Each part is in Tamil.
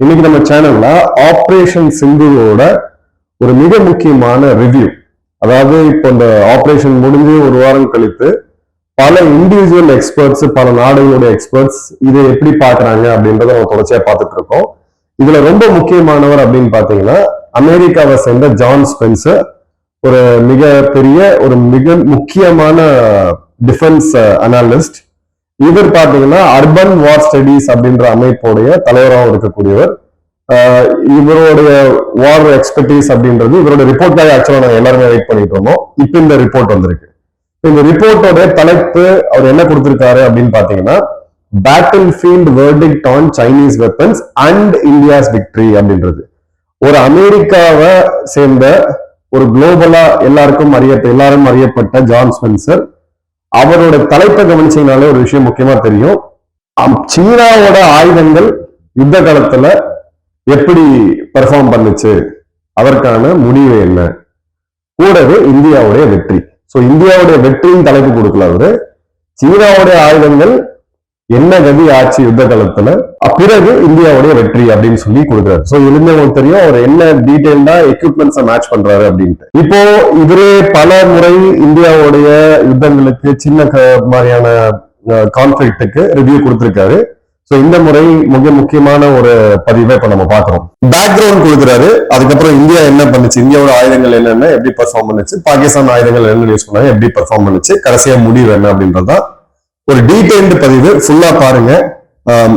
இன்னைக்கு நம்ம சேனல்ல ஆப்ரேஷன் சிந்துவோட ஒரு மிக முக்கியமான ரிவ்யூ அதாவது இப்போ இந்த ஆப்ரேஷன் முடிஞ்சு ஒரு வாரம் கழித்து பல இண்டிவிஜுவல் எக்ஸ்பர்ட்ஸ் பல நாடுகளுடைய எக்ஸ்பர்ட்ஸ் இதை எப்படி பாக்குறாங்க அப்படின்றத நம்ம தொடர்ச்சியா பார்த்துட்டு இருக்கோம். இதுல ரொம்ப முக்கியமானவர் அப்படின்னு பாத்தீங்கன்னா அமெரிக்காவை சேர்ந்த ஜான் ஸ்பென்சர். ஒரு மிக பெரிய ஒரு மிக முக்கியமான டிஃபென்ஸ் அனாலிஸ்ட் இவர் பாத்தீங்கன்னா அர்பன் வார் ஸ்டடிஸ் அப்படின்ற அமைப்போடைய தலைவராகவும் இருக்கக்கூடியவர். இவருடைய வார் எக்ஸ்பர்டீஸ் அப்படின்றது இவரோட ரிப்போர்ட்டாக ஆக்சுவலா நாங்க எல்லாருமே வெயிட் பண்ணிட்டு இருந்தோம். இப்போ இந்த ரிப்போர்ட் வந்திருக்கு. இந்த ரிப்போர்ட்டோட தலைப்பு அவர் என்ன கொடுத்திருக்காரு அப்படின்னு பாத்தீங்கன்னா battlefield verdict on Chinese weapons and India's victory அப்படின்றது. ஒரு அமெரிக்காவை சேர்ந்த ஒரு குளோபலா எல்லாருக்கும் அறிய எல்லாரும் அறியப்பட்ட ஜான் ஸ்பென்சர் அவரோட தலைப்பை கவனிச்சீங்கனாலே ஒரு விஷயம் முக்கியமா தெரியும். சீனாவோட ஆயுதங்கள் யுத்த காலத்துல எப்படி பெர்ஃபார்ம் பண்ணுச்சு? அதற்கான முடிவு என்ன? கூடவே இந்தியாவுடைய வெற்றி. சோ இந்தியாவுடைய வெற்றியின் தலைப்பு கொடுக்கல அவரு. சீனாவுடைய ஆயுதங்கள் என்ன கதி ஆச்சு யுத்த காலத்துல? பிறகு இந்தியாவுடைய வெற்றி அப்படின்னு சொல்லி கொடுக்குறாரு. சோ இதுல தெரியும் அவர் என்ன டீடைல்டா எக்யூப்மெண்ட்ஸை மேட்ச் பண்றாரு அப்படின்ட்டு. இப்போ இவரே பல முறை இந்தியாவுடைய யுத்தங்களுக்கு சின்ன க- மாதிரியான கான்ஃபிளிக்டுக்கு ரிவ்யூ கொடுத்திருக்காரு. சோ இந்த முறை மிக முக்கியமான ஒரு பதிவை இப்ப நம்ம பாக்குறோம் பேக்ரவுண்ட் கொடுக்குறாரு. அதுக்கப்புறம் இந்தியா என்ன பண்ணுச்சு? இந்தியாவோட ஆயுதங்கள் என்னென்ன எப்படி பெர்ஃபார்ம் பண்ணுச்சு? பாகிஸ்தான் ஆயுதங்கள் என்ன யூஸ் பண்ணாங்க? எப்படி பெர்ஃபார்ம் பண்ணுச்சு? கடைசியா முடிவு என்ன அப்படின்றதான் ஒரு டீடைல்டு பதிவு ஃபுல்லா பாருங்க.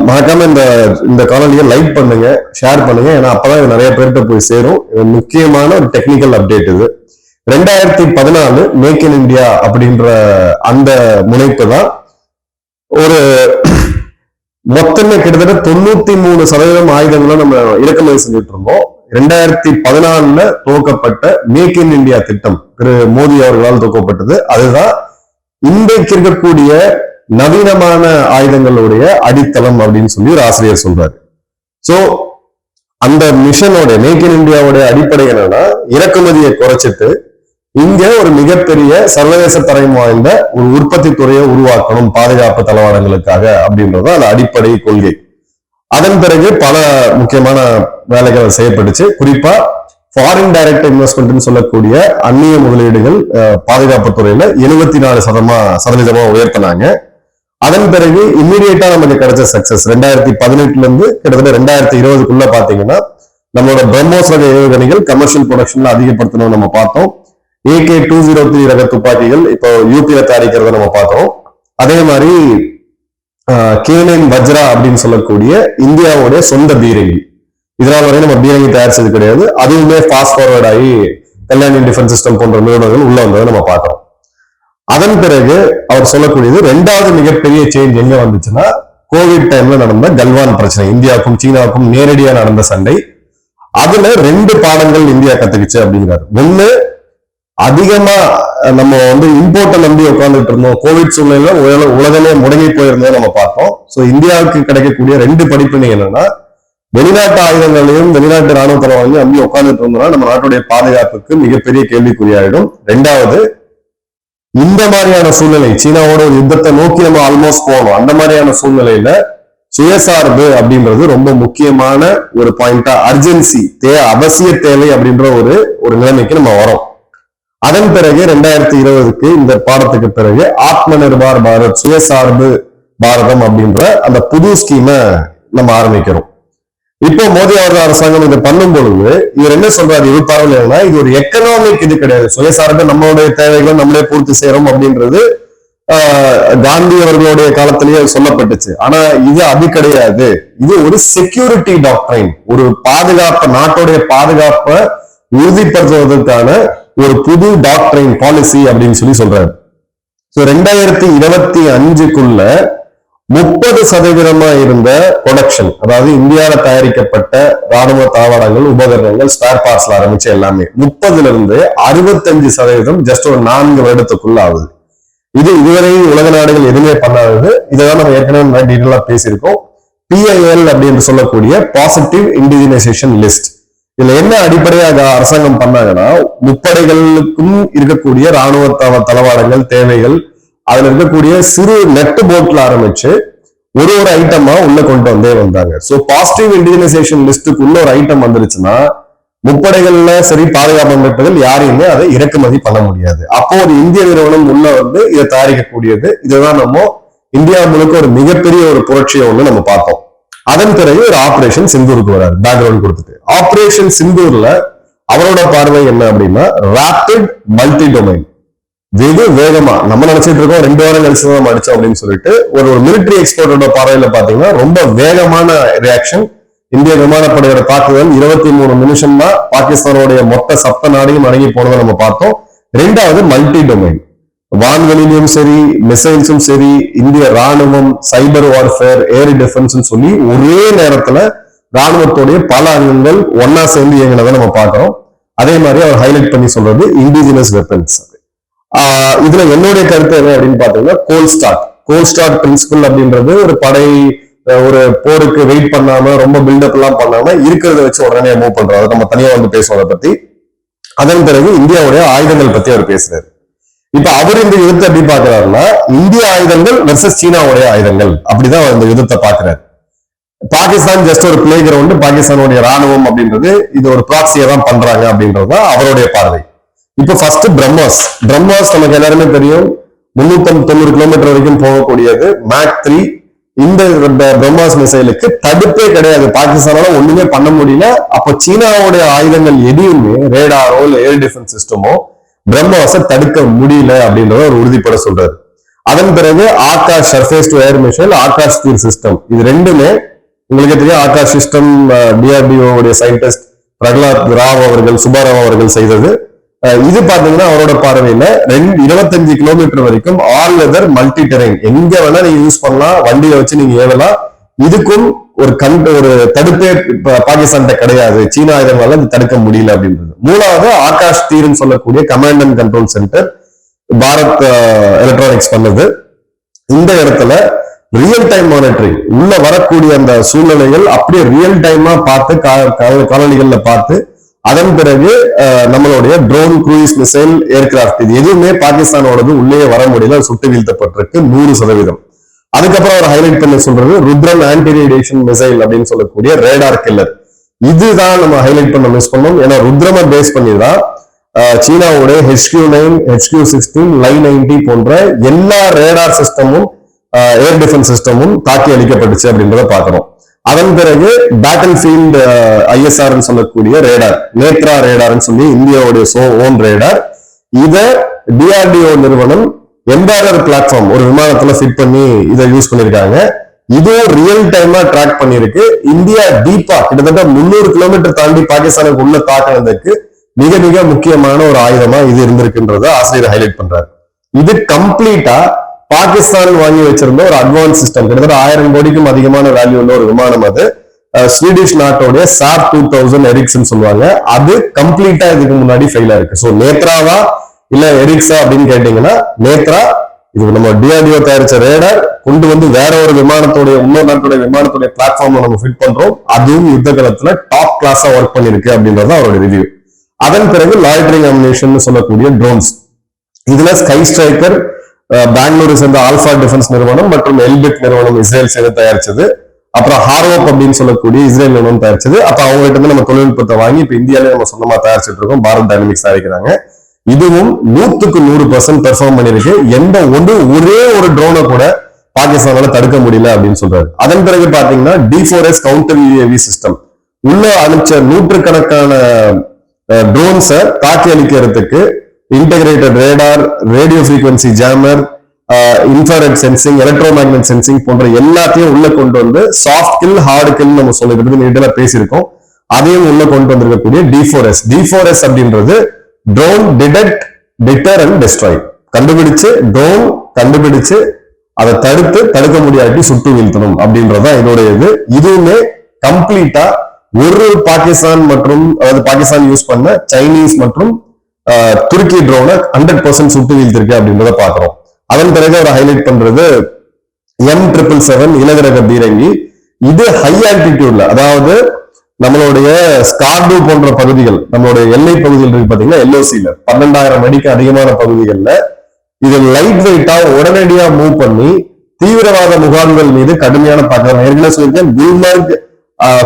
மறக்காம இந்த இந்த காணொலியை லைக் பண்ணுங்க ஷேர் பண்ணுங்க. ஏன்னா அப்பதான் இது நிறைய பேர்கிட்ட போய் சேரும். முக்கியமான ஒரு டெக்னிக்கல் அப்டேட் இது. ரெண்டாயிரத்தி பதினாலு மேக் இன் இந்தியா அப்படின்ற அந்த முனைப்பு தான். ஒரு மொத்தமே கிட்டத்தட்ட தொண்ணூத்தி மூணு சதவீதம் ஆயுதங்களை நம்ம இறக்குமதி செஞ்சுட்டு இருந்தோம். ரெண்டாயிரத்தி பதினாலுல துவக்கப்பட்ட மேக் இன் இந்தியா திட்டம் திரு மோடி அவர்களால் துவக்கப்பட்டது. அதுதான் இன்றைக்கு இருக்கக்கூடிய நவீனமான ஆயுதங்களுடைய அடித்தளம் அப்படின்னு சொல்லி ஒரு ஆசிரியர் சொல்றாரு. சோ அந்த மிஷனோட மேக் இன் இந்தியாவோட அடிப்படை என்னன்னா இறக்குமதியை குறைச்சிட்டு இங்க ஒரு மிகப்பெரிய சர்வதேச தரம் வாய்ந்த ஒரு உற்பத்தி துறையை உருவாக்கணும் பாதுகாப்பு தளவாடங்களுக்காக அப்படின்றது அந்த அடிப்படை கொள்கை. அதன் பிறகு பல முக்கியமான வேலைகள் செய்யப்பட்டுச்சு. குறிப்பா ஃபாரின் டைரக்ட் இன்வெஸ்ட்மெண்ட்னு சொல்லக்கூடிய அந்நிய முதலீடுகள் பாதுகாப்பு துறையில எழுபத்தி நாலு சதமா சதவீதமா உயர்த்தினாங்க. அதன் பிறகு இம்மிடியேட்டா நமக்கு கிடைச்ச சக்சஸ் ரெண்டாயிரத்தி பதினெட்டுல இருந்து கிட்டத்தட்ட ரெண்டாயிரத்தி இருபதுக்குள்ள பாத்தீங்கன்னா நம்மளோட பிரம்மோஸ் ரக ஏவுகணைகள் கமர்ஷியல் ப்ரொடக்ஷன்ல அதிகப்படுத்தணும் நம்ம பார்த்தோம். ஏகே டூ ஜீரோ த்ரீ ரக துப்பாக்கிகள் இப்போ யூபியில தயாரிக்கிறத நம்ம பார்த்தோம். அதே மாதிரி கேனைன் வஜ்ரா அப்படின்னு சொல்லக்கூடிய இந்தியாவுடைய சொந்த பீரங்கி. இதனால் வரை நம்ம பீரங்கி தயாரிச்சது கிடையாது. அதுவுமே ஃபாஸ்ட் ஃபார்வர்ட் ஆகி கல்யாணி டிஃபென்ஸ் சிஸ்டம் போன்ற நிறுவனங்கள் உள்ள வந்ததை நம்ம பார்க்குறோம். அதன் பிறகு அவர் சொல்லக்கூடியது ரெண்டாவது மிகப்பெரிய சேஞ்ச் எங்க வந்துச்சுன்னா கோவிட் டைம்ல நடந்த கல்வான் பிரச்சனை. இந்தியாவுக்கும் சீனாவுக்கும் நேரடியா நடந்த சண்டை. அதுல ரெண்டு பாடங்கள் இந்தியா கத்துக்கிச்சு அப்படிங்கிறார். ஒண்ணு அதிகமா நம்ம வந்து இம்போர்ட்டை நம்பி உட்காந்துட்டு இருந்தோம். கோவிட் சூழ்நிலையில உலக- உலகமே முடங்கி போயிருந்தோம் நம்ம பார்த்தோம். ஸோ இந்தியாவுக்கு கிடைக்கக்கூடிய ரெண்டு படிப்பினை என்னன்னா வெளிநாட்டு ஆயுதங்களையும் வெளிநாட்டு ராணுவ தளவாடங்களையும் நம்பி உட்காந்துட்டு இருந்தோம்னா நம்ம நாட்டுடைய பாதுகாப்புக்கு மிகப்பெரிய கேள்விக்குறியாயிடும். ரெண்டாவது இந்த மாதிரியான சூழ்நிலை சீனாவோட ஒரு யுத்தத்தை நோக்கி நம்ம ஆல்மோஸ்ட் போகணும். அந்த மாதிரியான சூழ்நிலையில சுயசார்பு அப்படின்றது ரொம்ப முக்கியமான ஒரு பாயிண்டா அர்ஜென்சி தே அவசிய தேவை அப்படின்ற ஒரு ஒரு நிலைமைக்கு நம்ம வரோம். அதன் பிறகு ரெண்டாயிரத்தி இருபதுக்கு இந்த பாடத்துக்கு பிறகு ஆத்ம நிர்பார் பாரத் சுயசார்பு பாரதம் அப்படின்ற அந்த புது ஸ்கீமை நம்ம ஆரம்பிக்கிறோம். இப்போ மோடி அவர்கள் அரசாங்கம் இதை பண்ணும் பொழுது இவர் என்ன சொல்றாரு? இவர் பார்வையில் இது ஒரு எக்கனாமிக் இது கிடையாது. சுயசார்பு நம்மளுடைய தேவைகளை நம்மளே பூர்த்தி செய்யறோம் அப்படின்றது ஆஹ், காந்தி அவர்களுடைய காலத்திலேயே சொல்லப்பட்டுச்சு. ஆனா இது அது கிடையாது. இது ஒரு செக்யூரிட்டி டாக்டரின் ஒரு பாதுகாப்பு நாட்டுடைய பாதுகாப்பை உறுதிப்படுத்துவதற்கான ஒரு புது டாக்டரின் பாலிசி அப்படின்னு சொல்லி சொல்றாரு. ஸோ ரெண்டாயிரத்தி இருபத்தி அஞ்சுக்குள்ள முப்பது சதவீதமா இருந்த ப்ரொடக்ஷன் அதாவது இந்தியாவில தயாரிக்கப்பட்ட ராணுவ தாவரங்கள் உபகரணங்கள் ஸ்பேர் பார்ட்ஸ்ல ஆரம்பிச்சு எல்லாமே முப்பதுல இருந்து அறுபத்தஞ்சு சதவீதம் ஜஸ்ட் ஒரு நான்கு வருடத்துக்குள்ள ஆகுது இது இதுவரை உலக நாடுகள் எதுவுமே பண்ணாதது. இதைதான் நம்ம ஏற்கனவே டீட்டெயிலா பேசியிருக்கோம். பிஐஎல் அப்படின்னு சொல்லக்கூடிய பாசிட்டிவ் இண்டிஜினைசேஷன் லிஸ்ட் இதுல என்ன அடிப்படையாக அரசாங்கம் பண்ணாங்கன்னா முப்படைகளுக்கும் இருக்கக்கூடிய ராணுவ தளவாடங்கள் தேவைகள் அதுல இருக்கக்கூடிய சிறு நெட் போட்ல ஆரம்பிச்சு ஒரு ஒரு ஐட்டமா உள்ள கொண்டு வந்தே வந்தாங்க. சோ பாசிட்டிவ் இண்டிஜினைசேஷன் லிஸ்டுக்கு உள்ள ஒரு ஐட்டம் வந்துருச்சுன்னா முப்படைகள்ல சரி பாதுகாப்பு அமைப்புகள் யாரையுமே அதை இறக்குமதி பண்ண முடியாது. அப்போ ஒரு இந்திய நிறுவனம் உள்ள வந்து இதை தயாரிக்கக்கூடியது. இதுதான் நம்ம இந்தியா முழுக்க ஒரு மிகப்பெரிய ஒரு புரட்சியை ஒண்ணு நம்ம பார்த்தோம். அதன் பிறகு ஒரு ஆபரேஷன் சிந்தூருக்கு வராரு பேக்ரவுண்ட் கொடுத்துட்டு. ஆபரேஷன் சிந்தூர்ல அவரோட பார்வை என்ன அப்படின்னா ரேபிட் மல்டி டொமைன் வெகு வேகமா நம்ம நினைச்சிட்டு இருக்கோம் ரெண்டு வாரம் கழிச்சு தான் அடிச்சோம் அப்படின்னு சொல்லிட்டு ஒரு ஒரு மிலிட்டரி எக்ஸ்போர்ட்டோட பார்வையில பாத்தீங்கன்னா ரொம்ப வேகமான ரியாக்ஷன் இந்திய விமானப்படையோட தாக்குதல் இருபத்தி மூணு நிமிஷம் தான் பாகிஸ்தானோடைய மொத்த சப்த நாடையும் அடங்கி போனதை நம்ம பார்த்தோம். ரெண்டாவது மல்டி டொமைன் வான்வெளியிலும் சரி மிசைல்ஸும் சரி இந்திய ராணுவம் சைபர் வார்ஃபேர் ஏர் டிஃபென்ஸ் சொல்லி ஒரே நேரத்துல ராணுவத்துடைய பல அங்கங்கள் ஒன்னா சேர்ந்து இயங்கினதை நம்ம பார்க்கிறோம். அதே மாதிரி அவர் ஹைலைட் பண்ணி சொல்றது இண்டிஜினஸ் வெப்பன்ஸ் இதுல என்னுடைய கருத்து என்ன அப்படின்னு பாத்தீங்கன்னா cold start cold start principle அப்படின்றது ஒரு படை ஒரு போருக்கு வெயிட் பண்ணாம ரொம்ப பில்டப் எல்லாம் பண்ணாம இருக்கிறத வச்சு உடனே மூவ் பண்றோம். அதை நம்ம தனியா வந்து பேசுவோம் அதை பத்தி. அதன் பிறகு இந்தியாவுடைய ஆயுதங்கள் பத்தி அவர் பேசுறாரு. இப்ப அவர் இந்த யுத்தத்தை எப்படி பாக்குறாருன்னா இந்திய ஆயுதங்கள் வெர்சஸ் சீனாவுடைய ஆயுதங்கள். அப்படிதான் அந்த இந்த யுத்தத்தை பாக்குறாரு பாகிஸ்தான் ஜஸ்ட் ஒரு பிளே கிரவுண்ட் பாகிஸ்தானுடைய ராணுவம் அப்படின்றது இது ஒரு ப்ராக்சியை தான் பண்றாங்க அப்படின்றது தான் அவருடைய பார்வை. இப்ப ஃபர்ஸ்ட் பிரம்மாஸ் பிரம்மாஸ் நமக்கு எல்லாருமே தெரியும். முன்னூத்தி தொண்ணூறு கிலோமீட்டர் வரைக்கும் போகக்கூடியது. மேக் த்ரீ இந்த பிரம்மாஸ் மிசைலுக்கு தடுப்பே கிடையாது. பாகிஸ்தானால ஒண்ணுமே பண்ண முடியல. அப்ப சீனாவுடைய ஆயுதங்கள் எதையுமே ரேடாரோ இல்ல ஏர் டிஃபென்ஸ் சிஸ்டமோ பிரம்மாஸை தடுக்க முடியல அப்படின்றத ஒரு உறுதிப்பட சொல்றாரு. அதன் பிறகு Akash surface to air missile Akashteer system இது ரெண்டுமே உங்களுக்கு தெரியும். ஆகாஷ் சிஸ்டம் டிஆர்டிஓ உடைய சயின்டிஸ்ட் பிரகலாத் ராவ் அவர்கள் சுபாராவ் அவர்கள் செய்தது. இது பாத்தீங்கன்னா அவரோட பார்வையில ரெண்டு இருபத்தஞ்சு கிலோமீட்டர் வரைக்கும் ஆல் வெதர் மல்டி டெரைன் எங்க வேணா நீங்க யூஸ் பண்ணலாம் வண்டியை வச்சு நீங்க ஏவலாம் இதுக்கும் ஒரு கண் ஒரு தடுப்பே இப்ப பாகிஸ்தான்கிட்ட கிடையாது. சீனா ஆயுதங்களால அது தடுக்க முடியல அப்படின்றது. மூணாவது ஆகாஷ் தீர்னு சொல்லக்கூடிய command and control centre Bharat electronics பண்ணது. இந்த இடத்துல ரியல் டைம் மானிட்டரிங் உள்ள வரக்கூடிய அந்த சூழ்நிலைகள் அப்படியே ரியல் டைமா பார்த்து கா- பார்த்து அதன் பிறகு நம்மளுடைய ட்ரோன் குரூஸ் மிசைல் ஏர்கிராஃப்ட் இது எதுவுமே பாகிஸ்தானோடது உள்ளே வர முடியல சுட்டு வீழ்த்தப்பட்டிருக்கு நூறு சதவீதம். அதுக்கப்புறம் அவர் ஹைலைட் பண்ண சொல்றது ருத்ரன் ஆன்டி ரேடியேஷன் மிசைல் அப்படின்னு சொல்லக்கூடிய ரேடார் கில்லர் இதுதான் நம்ம ஹைலைட் பண்ண மிஸ் பண்ணோம். ஏன்னா ருத்ரம பேஸ் பண்ணி தான் சீனாவுடைய HQ nine HQ sixteen LY ninety போன்ற எல்லா ரேடார் சிஸ்டமும் ஏர் டிஃபென்ஸ் சிஸ்டமும் தாக்கி அளிக்கப்பட்டுச்சு அப்படின்றத பாக்குறோம் அதன் பிறகு பேட்டில் ஃபீல்டு ஐஎஸ்ஆர் சொல்லக்கூடிய ரேடார் நேத்ரா ரேடார்னு சொல்லி இந்தியாவுடைய சோ ஓன் ரேடார் இதை டிஆர்டிஓ நிறுவனம் எம்பாரர் பிளாட்ஃபார்ம் ஒரு விமானத்துல ஃபிட் பண்ணி இதை யூஸ் பண்ணிருக்காங்க. இதுவும் ரியல் டைமா ட்ராக் பண்ணிருக்கு இந்தியா டீப்பா கிட்டத்தட்ட முந்நூறு கிலோமீட்டர் தாண்டி பாகிஸ்தானுக்கு உள்ள தாக்கினதுக்கு மிக மிக முக்கியமான ஒரு ஆயுதமா இது இருந்திருக்குன்றத ஆசிரியர் ஹைலைட் பண்றாரு. இது கம்ப்ளீட்டா பாகிஸ்தான் வாங்கி வச்சிருந்த ஒரு அட்வான்ஸ் சிஸ்டம் கிட்டத்தட்ட ஆயிரம் கோடிக்கும் அதிகமான வேல்யூ உள்ள ஒரு விமானம் அது. ஸ்வீடிஷ் நாட்டோடைய சார் டூ தௌசண்ட் எரிக்ஸ்ன்னு சொல்லுவாங்க. அது கம்ப்ளீட்டா இதுக்கு முன்னாடி ஃபெயிலா இருக்கு ஸோ நேத்ராவா இல்ல எரிக்ஸா அப்படின்னு கேட்டீங்கன்னா நேத்ரா இது நம்ம டிஆர்டிஓ தயாரிச்ச ரேடர் கொண்டு வந்து வேற ஒரு விமானத்தோடைய இன்னொரு நாட்டுடைய விமானத்துடைய பிளாட்ஃபார்ம்ல நம்ம ஃபிட் பண்றோம். அதுவும் யுத்த காலத்துல டாப் கிளாஸா ஒர்க் பண்ணிருக்கு அப்படின்றது தான் அவரோட ரிவ்யூ அதன் பிறகு லாய்டரிங் அம்னேஷன் சொல்லக்கூடிய ட்ரோன்ஸ் இதுல ஸ்கை ஸ்ட்ரைக்கர் பெங்களூரை சேர்ந்த ஆல்பா டிஃபென்ஸ் நிறுவனம் மற்றும் எல்பிட் நிறுவனம் இஸ்ரேல் சேர்ந்து தயாரிச்சது. அப்புறம் ஹார்வோப் அப்படின்னு சொல்லக்கூடிய இஸ்ரேல் நிறுவனம் தயாரிச்சது. அப்ப அவங்ககிட்ட இருந்து நம்ம தொழில்நுட்பத்தை வாங்கி இப்ப இந்தியாவிலே நம்ம சொந்தமா தயாரிச்சுட்டு இருக்கோம். பாரத் டைனமிக்ஸ் தயாரிக்கிறாங்க. இதுவும் நூத்துக்கு நூறு பர்சன்ட் பெர்ஃபார்ம் பண்ணிருக்கு எந்த ஒன்று ஒரே ஒரு ட்ரோனை கூட பாகிஸ்தானால தடுக்க முடியல அப்படின்னு சொல்றாரு. அதன் பிறகு பாத்தீங்கன்னா D four S counter UAV system உள்ள அனுப்பிச்ச நூற்றுக்கணக்கான ட்ரோன்ஸை தாக்கி அளிக்கிறதுக்கு integrated radar radio frequency jammer infrared sensing electro magnet sensing போன்ற எல்லாத்தையும் உள்ள கொண்டு வந்து சாஃப்ட் கில் ஹார்டு கில் நம்ம சொல்லிட்டு நீட்டா பேசியிருக்கோம். அதையும் உள்ள கொண்டு வந்திருக்கக்கூடிய D four S D four S அப்படின்றது drone detect deter and destroy கண்டுபிடிச்சு ட்ரோன் கண்டுபிடிச்சு அதை தடுத்து தடுக்க முடியாட்டி சுட்டு வீழ்த்தணும் அப்படின்றதுதான் இதோட இது இதுவுமே கம்ப்ளீட்டா ஒரு பாகிஸ்தான் மற்றும் அதாவது பாகிஸ்தான் யூஸ் பண்ண சைனீஸ் மற்றும் துருக்கி ட்ரோனை ஹண்ட்ரட் பர்சன்ட் சுட்டு வீழ்த்திருக்கு அப்படின்றத பாக்குறோம் அதன் பிறகு அவர் ஹைலைட் பண்றது எம் ட்ரிபிள் செவன் இலகரக பீரங்கி. இது ஹை ஆல்டிடியூட்ல அதாவது நம்மளுடைய ஸ்கார்டு போன்ற பகுதிகள் நம்மளுடைய எல்லை பகுதிகள் இருக்கு பாத்தீங்கன்னா எல்ஓசியில பன்னெண்டாயிரம் அடிக்கு அதிகமான பகுதிகள்ல இது லைட் வெயிட்டா உடனடியா மூவ் பண்ணி தீவிரவாத முகாம்கள் மீது கடுமையான தாக்குதல். ஏற்கனவே சொல்லியிருக்கேன் குல்மர்க்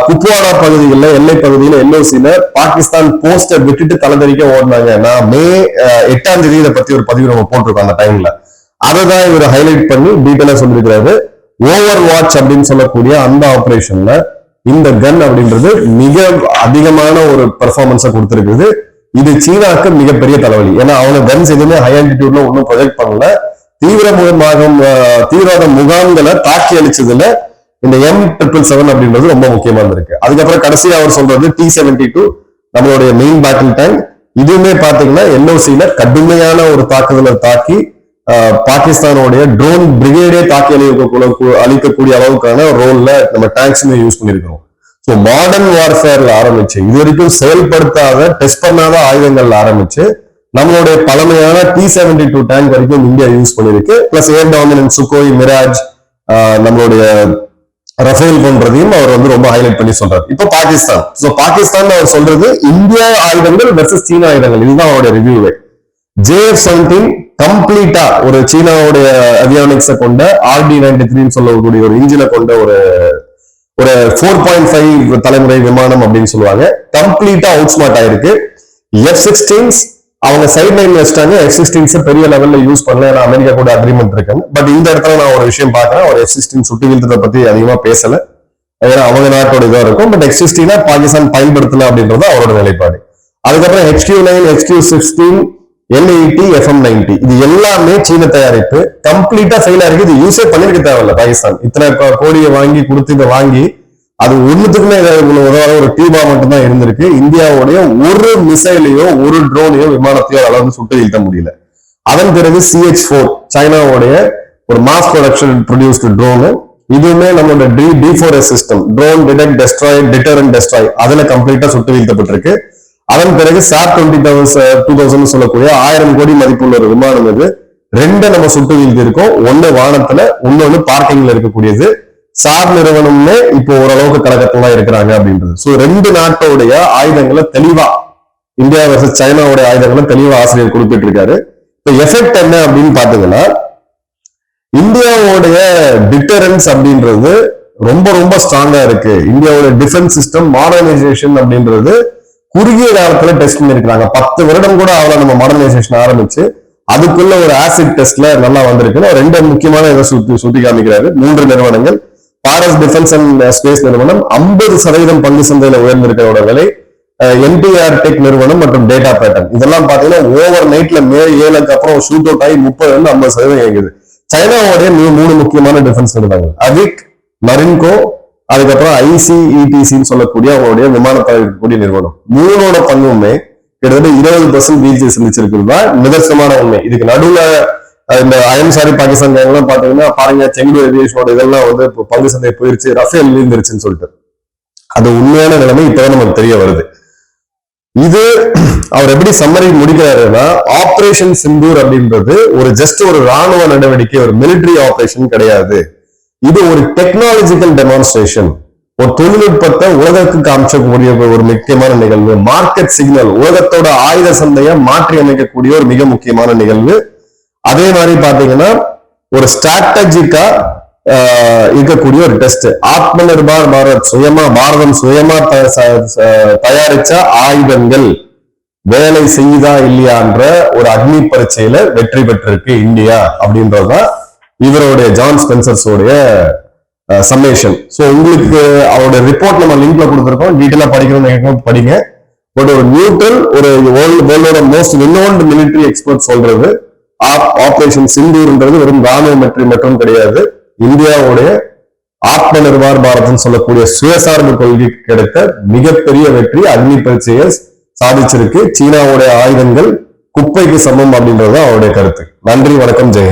குப்வாடா பகுதிகளில் எல்லை பகுதியில் எல்ஓசியில பாகிஸ்தான் போஸ்டர் விட்டுட்டு தலைதறிக்க ஓடினாங்க. நான் மே எட்டாம் தேதி இதை பத்தி ஒரு பதிவு நம்ம போட்டிருக்கோம் அந்த டைம்ல அதை தான் இவர் ஹைலைட் பண்ணி டீட்டெயிலா சொல்லியிருக்கிறாரு. ஓவர் வாட்ச் அப்படின்னு சொல்லக்கூடிய அந்த ஆபரேஷன்ல இந்த கன் அப்படின்றது மிக அதிகமான ஒரு பெர்ஃபார்மன்ஸை கொடுத்துருக்குது. இது சீனாக்கு மிகப்பெரிய தலைவலி. ஏன்னா அவங்க கன்ஸ் எதுவுமே ஹை ஆல்டிடியூட்ல ஒன்றும் ப்ரொஜெக்ட் பண்ணல. தீவிர முகாம் தீவிரவாத முகாம்களை தாக்கி அழிச்சதுல இந்த எம் ட்ரிபிள் செவன் அப்படின்றது ரொம்ப முக்கியமா இருந்திருக்கு. அதுக்கப்புறம் கடைசியா அவர் சொல்றது டி செவன்டி டூ நம்மளுடைய மெயின் பேட்டில் டேங்க் இதுவுமே பாத்தீங்கன்னா என்ஓசியில கடுமையான ஒரு தாக்குதலை தாக்கி பாகிஸ்தானோடைய பாகிஸ்தானுடைய ட்ரோன் பிரிகேடே தாக்கி அழிக்கக்கூடிய அழிக்கக்கூடிய அளவுக்கான ரோல்ல நம்ம டேங்க்ஸுமே யூஸ் பண்ணிருக்கிறோம் ஸோ மாடர்ன் வார்ஃபேர்ல ஆரம்பிச்சு இது வரைக்கும் செயல்படுத்தாத டெஸ்ட் பண்ணாத ஆயுதங்கள்ல ஆரம்பிச்சு நம்மளுடைய பழமையான டி செவன்டி டூ டேங்க் வரைக்கும் இந்தியா யூஸ் பண்ணிருக்கு plus air dominant Sukhoi Mirage நம்மளுடைய ரஃபேல் போன்றதையும் அவர் வந்து ரொம்ப ஹைலைட் பண்ணி சொல்றாரு. இப்போ பாகிஸ்தான். ஸோ பாகிஸ்தான் அவர் சொல்றது இந்தியா ஆயுதங்கள் வெர்சஸ் சீன ஆயுதங்கள். இதுதான் அவருடைய ரிவ்யூவே ஜேஎஃப் செவன்டீன் கம்ப்ளீட்டா ஒரு சீனாவுடைய அவியானிக்ஸை கொண்ட ஆர்டி நைன்டி த்ரீன்னு சொல்லக்கூடிய ஒரு இன்ஜினை கொண்ட ஒரு ஒரு ஃபோர் பாயிண்ட் ஃபைவ் தலைமுறை விமானம் அப்படின்னு சொல்லுவாங்க. கம்ப்ளீட்டா அவுட் ஸ்மார்ட் ஆயிருக்கு. எஃப் சிக்ஸ்டீன்ஸ் அவங்க சைட் லைன் வச்சிட்டாங்க. எஃப் சிக்ஸ்டீன்ஸ் பெரிய லெவல்ல யூஸ் பண்ணல. ஏன்னா அமெரிக்கா கூட அக்ரிமெண்ட் இருக்காங்க பட் இந்த இடத்துல நான் ஒரு விஷயம் பாக்குறேன் ஒரு எஃப் சிக்ஸ்டீன் சுட்டு வீழ்த்ததை பத்தி அதிகமா பேசல. ஏன்னா அவங்க நாட்டோட இதா இருக்கும். பட் எஃப் சிக்ஸ்டீனா பாகிஸ்தான் பயன்படுத்தல அப்படின்றது அவரோட நிலைப்பாடு. அதுக்கப்புறம் HQ nine HQ sixteen L eighty FM ninety இது எல்லாமே சீன தயாரிப்பு. கம்ப்ளீட்டா ஃபெயில் ஆயிருக்கு இது யூஸே பண்ணிருக்க தேவையில்ல பாகிஸ்தான். இத்தனை கோடியை வாங்கி கொடுத்து இதை வாங்கி அது ஒன்றுத்துக்குமே உதவாத ஒரு டியூபா மட்டும்தான் இருந்திருக்கு. இந்தியாவுடைய ஒரு மிசைலையோ ஒரு ட்ரோனையோ விமானத்தையோ அளவு சுட்டு வீழ்த்த முடியல. அதன் பிறகு சிஹெச் ஃபோர் சைனாவுடைய ஒரு மாஸ் ப்ரொடக்ஷன் ப்ரொடியூஸ்டு ட்ரோனு இதுவுமே நம்மளோட D D four S system drone detect destroy deter and destroy அதுல கம்ப்ளீட்டா சுட்டு வீழ்த்தப்பட்டிருக்கு அதன் பிறகு sir twenty thousand two thousand சொல்லக்கூடிய ஆயிரம் கோடி மதிப்புள்ள ஒரு விமானம் இது ரெண்டை நம்ம சுட்டு வீழ்த்தி இருக்கோம் ஒன்னு வானத்துல இன்னொன்னு பார்க்கிங்ல இருக்கக்கூடியது. சார் நிறுவனம்னே இப்போ ஓரளவுக்கு கலக்கத்துல தான் இருக்கிறாங்க அப்படின்றது. ஸோ ரெண்டு நாட்டோடைய ஆயுதங்களை தெளிவா இந்தியா வர்சஸ் சைனாவுடைய ஆயுதங்களை தெளிவா ஆசிரியர் குறிப்பிட்டு இருக்காரு இப்போ எஃபெக்ட் என்ன அப்படின்னு பாத்தீங்கன்னா இந்தியாவுடைய டிட்டரன்ஸ் அப்படின்றது ரொம்ப ரொம்ப ஸ்ட்ராங்கா இருக்கு. இந்தியாவோட டிஃபென்ஸ் சிஸ்டம் மாடர்னைசேஷன் அப்படின்றது குறுகிய காலத்துல டெஸ்ட் பண்ணிருக்கிறாங்க பத்து வருடம் கூட அவ்வளவு நம்ம மாடர்னைசேஷன் ஆரம்பிச்சு. அதுக்குள்ள ஒரு ஆசிட் டெஸ்ட்ல நல்லா வந்திருக்குன்னு ரெண்டு முக்கியமான இதை சுட்டி சுட்டி காமிக்கிறாரு. மூன்று நிறுவனங்கள். பாரஸ் டிஃபென்ஸ் அண்ட் ஸ்பேஸ் நிறுவனம் ஐம்பது சதவீதம் பங்கு சந்தையில உயர்ந்திருக்கிறோட விலை என்டிஆர் டெக் நிறுவனம் மற்றும் டேட்டா பேட்டர்ன் இதெல்லாம் பாத்தீங்கன்னா ஓவர் நைட்ல மே ஏழுக்கு அப்புறம் ஷூட் அவுட் ஆகி முப்பதுல இருந்து ஐம்பது சதவீதம் இயங்குது. சைனாவுடைய மூணு முக்கியமான டிஃபென்ஸ் நிறுவனங்கள். அவிக் மரின்கோ அதுக்கப்புறம் ஐசிஇடிசின்னு சொல்லக்கூடிய அவங்களுடைய விமானத்தில் இருக்கக்கூடிய நிறுவனம். மூணோட பங்குமே கிட்டத்தட்ட இருபது பர்சன்ட் வீழ்ச்சி சந்திச்சிருக்கிறது தான் நிதர்சனமான உண்மை. இதுக்கு நடுவில் இந்த அயன்சாரி பாகிஸ்தான் எல்லாம் பாத்தீங்கன்னா பாருங்க செங்கு ஏவியேஷனோட இதெல்லாம் வந்து இப்போ பங்கு சந்தை போயிருச்சு ரஃபேல் விழுந்துருச்சுன்னு சொல்லிட்டு. அது உண்மையான நிலைமை இப்பதான் நமக்கு தெரிய வருது. இது அவர் எப்படி சம்மரி முடிக்கிறாருன்னா ஆபரேஷன் சிந்தூர் அப்படின்றது ஒரு ஜஸ்ட் ஒரு ராணுவ நடவடிக்கை ஒரு மிலிட்டரி ஆபரேஷன் கிடையாது. இது ஒரு டெக்னாலஜிக்கல் டெமான்ஸ்ட்ரேஷன் ஒரு தொழில்நுட்பத்தை உலகத்துக்கு காமிச்சக்கூடிய ஒரு முக்கியமான நிகழ்வு. மார்க்கெட் சிக்னல் உலகத்தோட ஆயுத சந்தையை மாற்றி அமைக்கக்கூடிய ஒரு மிக முக்கியமான நிகழ்வு. அதே மாதிரி பாத்தீங்கன்னா ஒரு ஸ்ட்ராட்டஜிக்கா இருக்கக்கூடிய ஒரு டெஸ்ட் ஆத்ம நிர்பார் பாரத் சுயமா பாரதம் சுயமா ச- தயாரிச்ச ஆயுதங்கள் வேலை செய்யுதா இல்லையான்ற ஒரு அக்னி பரீட்சையில வெற்றி பெற்றிருக்கு இந்தியா அப்படின்றதுதான் இவருடைய ஜான் ஸ்பென்சர்ஸோடைய சம்மேஷன் ஸோ உங்களுக்கு அவருடைய ரிப்போர்ட் நம்ம லிங்க்ல கொடுத்துருக்கோம். டீட்டெயிலா படிக்கணும்னு படிங்க. பட் ஒரு நியூட்ரல் ஒரு வேர்ல்டோட மோஸ்ட் ரினோன்ட் மிலிட்டரி எக்ஸ்பர்ட் சொல்றது ஆபரேஷன் சிந்தூர்ன்றது வெறும் ராணுவ வெற்றி மட்டும் கிடையாது. இந்தியாவுடைய ஆத்ம நிர்பார் பாரத்னு சொல்லக்கூடிய சுயசார்பு கொள்கைக்கு கிடைத்த மிகப்பெரிய வெற்றி அக்னி பரீட்சையை சாதிச்சிருக்கு. சீனாவுடைய ஆயுதங்கள் குப்பைக்கு சமம் அப்படின்றது அவருடைய கருத்து. நன்றி வணக்கம் ஜெய